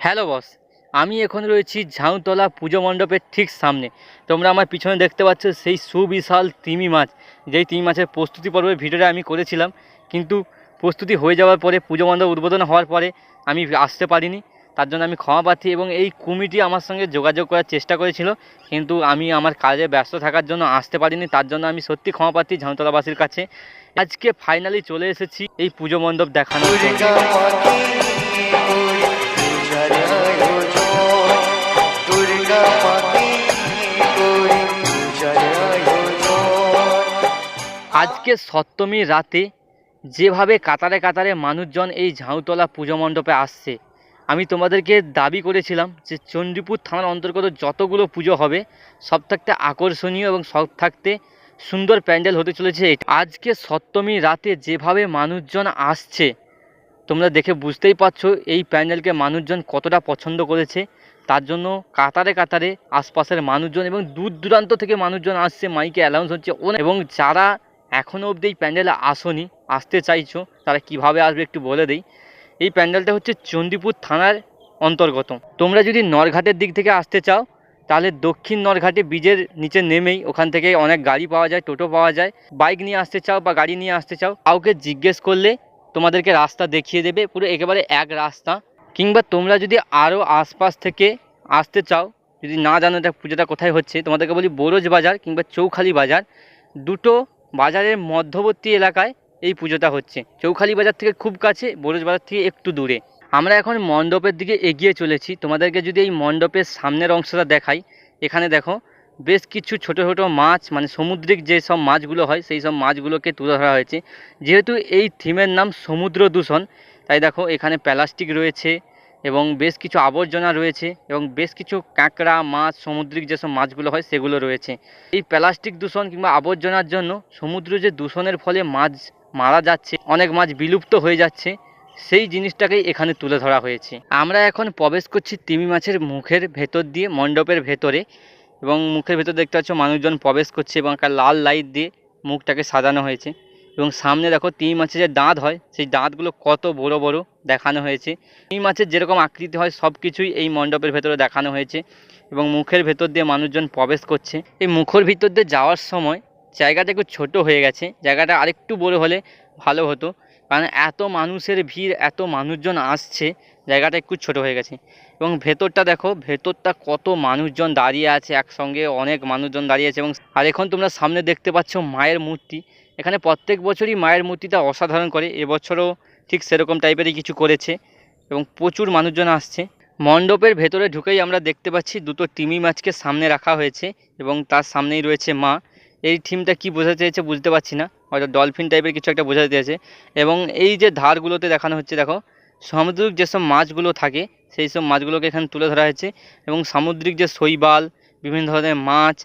Hello boss, আমি এখন রয়েছি ঝাউতলা পুজো মণ্ডপের ঠিক সামনে। তোমরা আমার পিছনে দেখতে পাচ্ছ সেই সুবিশাল তিমি মাছ। যেই তিমি মাছের প্রস্তুতি পর্বের ভিডিওটা আমি করেছিলাম, কিন্তু প্রস্তুতি হয়ে যাওয়ার পরে, পুজো মণ্ডপ উদ্বোধন হওয়ার পরে আমি আসতে পারিনি। তার জন্য আমি ক্ষমা প্রার্থী এবং এই কমিটি আমার সঙ্গে যোগাযোগ করার চেষ্টা করেছিল, কিন্তু আমি আমার কাজে ব্যস্ত থাকার জন্য আসতে পারিনি। তার জন্য আমি সত্যি ক্ষমা প্রার্থী ঝাউতলাবাসীর কাছে। আজকে ফাইনালি চলে এসেছি এই পুজো মণ্ডপ দেখানোর জন্য। আজকে সপ্তমী রাতে যেভাবে কাতারে কাতারে মানুষজন এই ঝাউতলা পুজো মণ্ডপে আসছে, আমি তোমাদেরকে দাবি করেছিলাম যে চণ্ডীপুর থানার অন্তর্গত যতগুলো পুজো হবে, সব থাকতে আকর্ষণীয় এবং সব থাকতে সুন্দর প্যান্ডেল হতে চলেছে। আজকে সপ্তমী রাতে যেভাবে মানুষজন আসছে, তোমরা দেখে বুঝতেই পারছ এই প্যান্ডেলকে মানুষজন কতটা পছন্দ করেছে তার জন্য কাতারে কাতারে আশপাশের মানুষজন এবং দূর দূরান্ত থেকে মানুষজন আসছে, মাইকে অ্যানাউন্স হচ্ছে এবং যারা এখনও অবধি এই প্যান্ডেলে আসনি, আসতে চাইছো তারা কীভাবে আসবে একটু বলে দেই। এই প্যান্ডেলটা হচ্ছে চণ্ডীপুর থানার অন্তর্গত। তোমরা যদি নরঘাটের দিক থেকে আসতে চাও, তাহলে দক্ষিণ নরঘাটে ব্রিজের নিচে নেমেই ওখান থেকে অনেক গাড়ি পাওয়া যায়, টোটো পাওয়া যায়। বাইক নিয়ে আসতে চাও বা গাড়ি নিয়ে আসতে চাও, কাউকে জিজ্ঞেস করলে তোমাদেরকে রাস্তা দেখিয়ে দেবে, পুরো একেবারে এক রাস্তা। কিংবা তোমরা যদি আরও আশপাশ থেকে আসতে চাও, যদি না জানো এটা পুজোটা কোথায় হচ্ছে, তোমাদেরকে বলি বোরজ বাজার কিংবা চৌখালি বাজার। দুটো বাজারের মধ্যবর্তী এলাকায় এই পুজোটা হচ্ছে। চৌখালি বাজার থেকে খুব কাছে, বোরজ বাজার থেকে একটু দূরে। আমরা এখন মণ্ডপের দিকে এগিয়ে চলেছি। তোমাদেরকে যদি এই মণ্ডপের সামনের অংশটা দেখাই, এখানে দেখো বেশ কিছু ছোট ছোট মাছ মানে সামুদ্রিক যে সব মাছগুলো হয়, সেই সব মাছগুলোকে তুলে ধরা হয়েছে। যেহেতু এই থিমের নাম সমুদ্র দূষণ, তাই দেখো এখানে প্লাস্টিক রয়েছে এবং বেশ কিছু আবর্জনা রয়েছে এবং বেশ কিছু কাঁকড়া, মাছ, সামুদ্রিক যেসব মাছগুলো হয় সেগুলো রয়েছে। এই প্লাস্টিক দূষণ কিংবা আবর্জনার জন্য সমুদ্র যে দূষণের ফলে মাছ মারা যাচ্ছে, অনেক মাছ বিলুপ্ত হয়ে যাচ্ছে, সেই জিনিসটাকেই এখানে তুলে ধরা হয়েছে। আমরা এখন প্রবেশ করছি তিমি মাছের মুখের ভেতর দিয়ে, মণ্ডপের ভেতরে এবং মুখের ভেতর দেখতে পাচ্ছ মানুষজন প্রবেশ করছে এবং একটা লাল লাইট দিয়ে মুখটাকে সাজানো হয়েছে। এবং সামনে দেখো তিমি মাছের যে দাঁত হয়, সেই দাঁতগুলো কত বড় বড় দেখানো হয়েছে। তিমি মাছের যেরকম আকৃতি হয়, সব কিছুই এই মণ্ডপের ভেতরে দেখানো হয়েছে এবং মুখের ভেতর দিয়ে মানুষজন প্রবেশ করছে। এই মুখের ভিতর দিয়ে যাওয়ার সময় জায়গাটা একটু ছোট হয়ে গেছে, জায়গাটা আরেকটু বড় হলে ভালো হতো। কারণ এত মানুষের ভিড়, এত মানুষজন আসছে, জায়গাটা একটু ছোট হয়ে গেছে। এবং ভেতরটা দেখো, ভেতরটা কত মানুষজন দাঁড়িয়ে আছে, একসঙ্গে অনেক মানুষজন দাঁড়িয়ে আছে। এবং আর এখন তোমরা সামনে দেখতে পাচ্ছ মায়ের মূর্তি। এখানে প্রত্যেক বছরই মায়ের মূর্তিটা অসাধারণ করে। এবছরও ঠিক সেরকম টাইপেরই কিছু করেছে এবং প্রচুর মানুষজন আসছে। মণ্ডপের ভেতরে ঢুকেই আমরা দেখতে পাচ্ছি দুটো তিমি মাছকে সামনে রাখা হয়েছে এবং তার সামনেই রয়েছে মা। এই থিমটা কি বোঝাতে চেয়েছে বুঝতে পারছি না। হয়তো ডলফিন টাইপের কিছু একটা বোঝাতে চেয়েছে এবং এই যে ধারগুলোতে দেখানো হচ্ছে, দেখো, সামুদ্রিক যেসব মাছগুলো থাকে, সেই সব মাছগুলোকে এখানে তুলে ধরা হয়েছে। এবং সামুদ্রিক যে শৈবাল, বিভিন্ন ধরনের মাছ,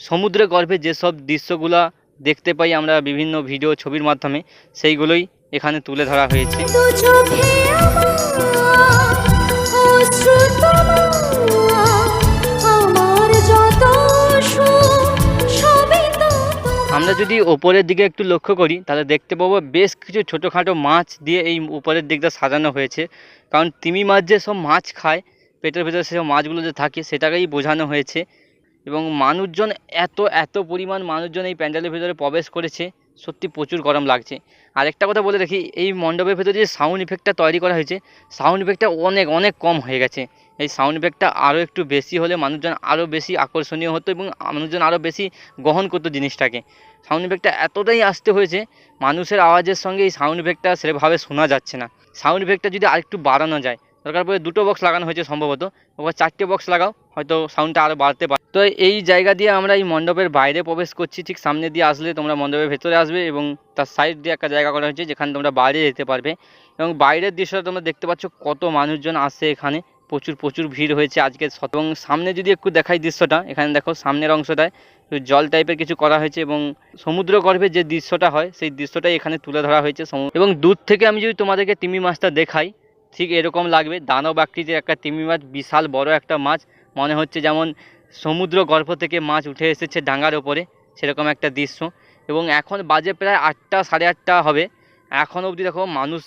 সমুদ্রের গর্ভে যেসব দৃশ্যগুলো দেখতে পাই আমরা বিভিন্ন ভিডিও ছবির মাধ্যমে, সেইগুলোই এখানে তুলে ধরা হয়েছে। আমরা যদি ওপরের দিকে একটু লক্ষ্য করি, তাহলে দেখতে পাবো বেশ কিছু ছোটোখাটো মাছ দিয়ে এই উপরের দিকটা সাজানো হয়েছে। কারণ তিমি মাছ যে সব মাছ খায়, পেটের ভেতরে সেসব মাছগুলো যে থাকে, সেটাকেই বোঝানো হয়েছে। এবং মানুষজন এত এত পরিমাণ মানুষজন এই প্যান্ডেলের ভেতরে প্রবেশ করেছে, সত্যি প্রচুর গরম লাগছে। আর একটা কথা বলে রাখি, এই মণ্ডপের ভেতরে যে সাউন্ড ইফেক্টটা তৈরি করা হয়েছে সাউন্ড ইফেক্টটা অনেক অনেক কম হয়ে গেছে। এই সাউন্ড ইফেক্টটা আরও একটু বেশি হলে মানুষজন আরও বেশি আকর্ষণীয় হতো এবং মানুষজন আরও বেশি গ্রহণ করতো জিনিসটাকে। সাউন্ড ইফেক্টটা এতটাই আসতে হয়েছে, মানুষের আওয়াজের সঙ্গে এই সাউন্ড ইফেক্টটা সেভাবে শোনা যাচ্ছে না। সাউন্ড ইফেক্টটা যদি আরেকটু বাড়ানো যায়, দরকার পড়ে দুটো বক্স লাগানো হয়েছে সম্ভবত ওবার চারটে বক্স লাগাও, হয়তো সাউন্ডটা আরও বাড়তে পারে। তো এই জায়গা দিয়ে আমরা এই মণ্ডপের বাইরে প্রবেশ করছি, ঠিক সামনে দিয়ে আসলে তোমরা মণ্ডপের ভেতরে আসবে এবং তার সাইড দিয়ে একটা জায়গা করা হয়েছে যেখানে তোমরা বাইরে যেতে পারবে। এবং বাইরের দৃশ্যটা তোমরা দেখতে পাচ্ছ কত মানুষজন আসে এখানে। প্রচুর প্রচুর ভিড় হয়েছে আজকে। এবং সামনে যদি একটু দেখাই দৃশ্যটা, এখানে দেখো সামনের অংশটায় জল টাইপের কিছু করা হয়েছে এবং সমুদ্র গর্ভে যে দৃশ্যটা হয়, সেই দৃশ্যটাই এখানে তুলে ধরা হয়েছে এবং দূর থেকে আমি যদি তোমাদেরকে তিমি মাছটা দেখাই, ঠিক এরকম লাগবে। দানব আকৃতির একটা তিমি মাছ, বিশাল বড় একটা মাছ। মনে হচ্ছে যেমন সমুদ্র গর্ভ থেকে মাছ উঠে এসেছে ডাঙার ওপরে, সেরকম একটা দৃশ্য। এবং এখন বাজে প্রায় আটটা, সাড়ে আটটা হবে। এখন অবধি দেখো মানুষ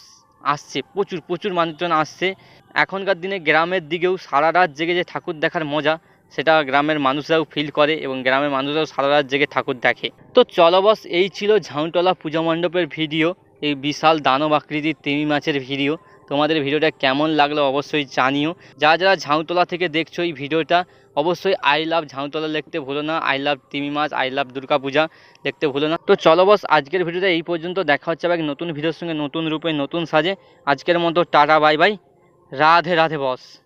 আসছে, প্রচুর প্রচুর মানুষজন আসছে। এখনকার দিনে গ্রামের দিকেও সারা রাত জেগে যে ঠাকুর দেখার মজা, সেটা গ্রামের মানুষরাও ফিল করে এবং গ্রামের মানুষরাও সারা রাত জেগে ঠাকুর দেখে। তো চলো বস এই ছিল ঝাউটলা পূজা মণ্ডপের ভিডিও এই বিশাল দানব আকৃতির তিমি মাছের ভিডিও তোমাদের ভিডিওটা কেমন লাগল অবশ্যই জানিও। যারা যারা ঝাউতলা থেকে দেখছ এই ভিডিওটা, অবশ্যই আই লাভ ঝাউতলা লিখতে ভুলো না। আই লাভ তিমি মাছ আই লাভ দুর্গা পূজা লিখতে ভুলো না। তো চলো বস, আজকের ভিডিওটা এই পর্যন্ত। দেখা হচ্ছে আবার নতুন ভিডিওর সঙ্গে নতুন রূপে, নতুন সাজে। আজকের মতো ta ta bye bye Radhe Radhe boss.